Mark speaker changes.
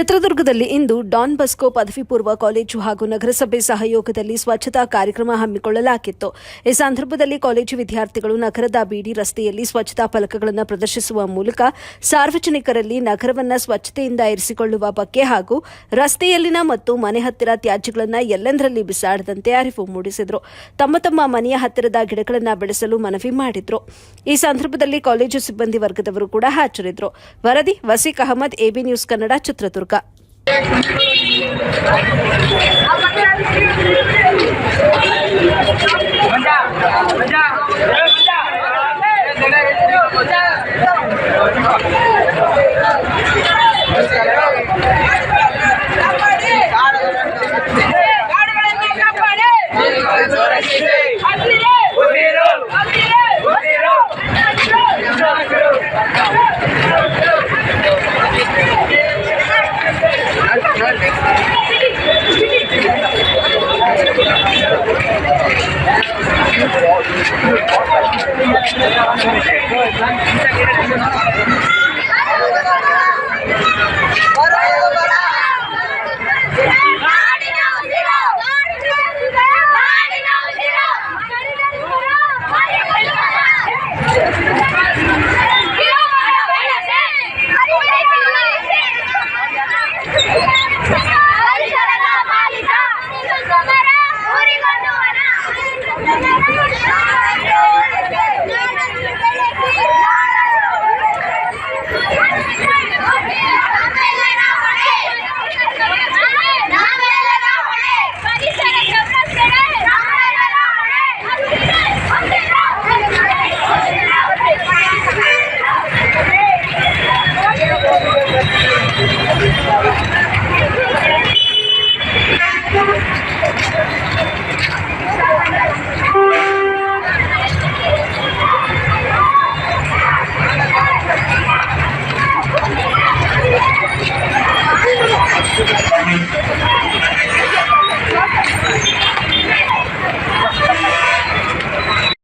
Speaker 1: ನಗರದಲ್ಲಿ ಇಂದು Don Bosco ಪದವಿ ಪೂರ್ವ ಕಾಲೇಜು ಹಾಗೂ ನಗರಸಭೆ ಸಹಯೋಗದಲ್ಲಿ ಸ್ವಚ್ಛತಾ ಕಾರ್ಯಕ್ರಮ ಹಮ್ಮಿಕೊಳ್ಳಲಾಗಿತ್ತು. ಈ ಸಂದರ್ಭದಲ್ಲಿ ಕಾಲೇಜು ವಿದ್ಯಾರ್ಥಿಗಳು ನಗರದ ಬೀಡಿ ರಸ್ತೆಯಲ್ಲಿ ಸ್ವಚ್ಛತಾ ಫಲಕಗಳನ್ನು ಪ್ರದರ್ಶಿಸುವ ಮೂಲಕ ಸಾರ್ವಜನಿಕರಲ್ಲಿ ನಗರವನ್ನು ಸ್ವಚ್ಛತೆಯಿಂದ ಇರಿಸಿಕೊಳ್ಳುವ ಬಗ್ಗೆ ಹಾಗೂ ರಸ್ತೆಯಲ್ಲಿನ ಮತ್ತು ಮನೆ ಹತ್ತಿರ ತ್ಯಾಜ್ಯಗಳನ್ನು ಎಲ್ಲೆಂದರಲ್ಲಿ ಬಿಸಾಡದಂತೆ ಅರಿವು ಮೂಡಿಸಿದರು. ತಮ್ಮ ತಮ್ಮ ಮನೆಯ ಹತ್ತಿರದ ಗಿಡಗಳನ್ನು ಬೆಳೆಸಲು ಮನವಿ ಮಾಡಿದ್ರು. ಈ ಸಂದರ್ಭದಲ್ಲಿ ಕಾಲೇಜು ಸಿಬ್ಬಂದಿ ವರ್ಗದವರು ಕೂಡ ಹಾಜರಿದ್ದರು. ವರದಿ, ವಸೀಕ್ Ahmed, AB news Kannada Chitradurga.
Speaker 2: Durga Admiral! Admiral! どうしたらいいの?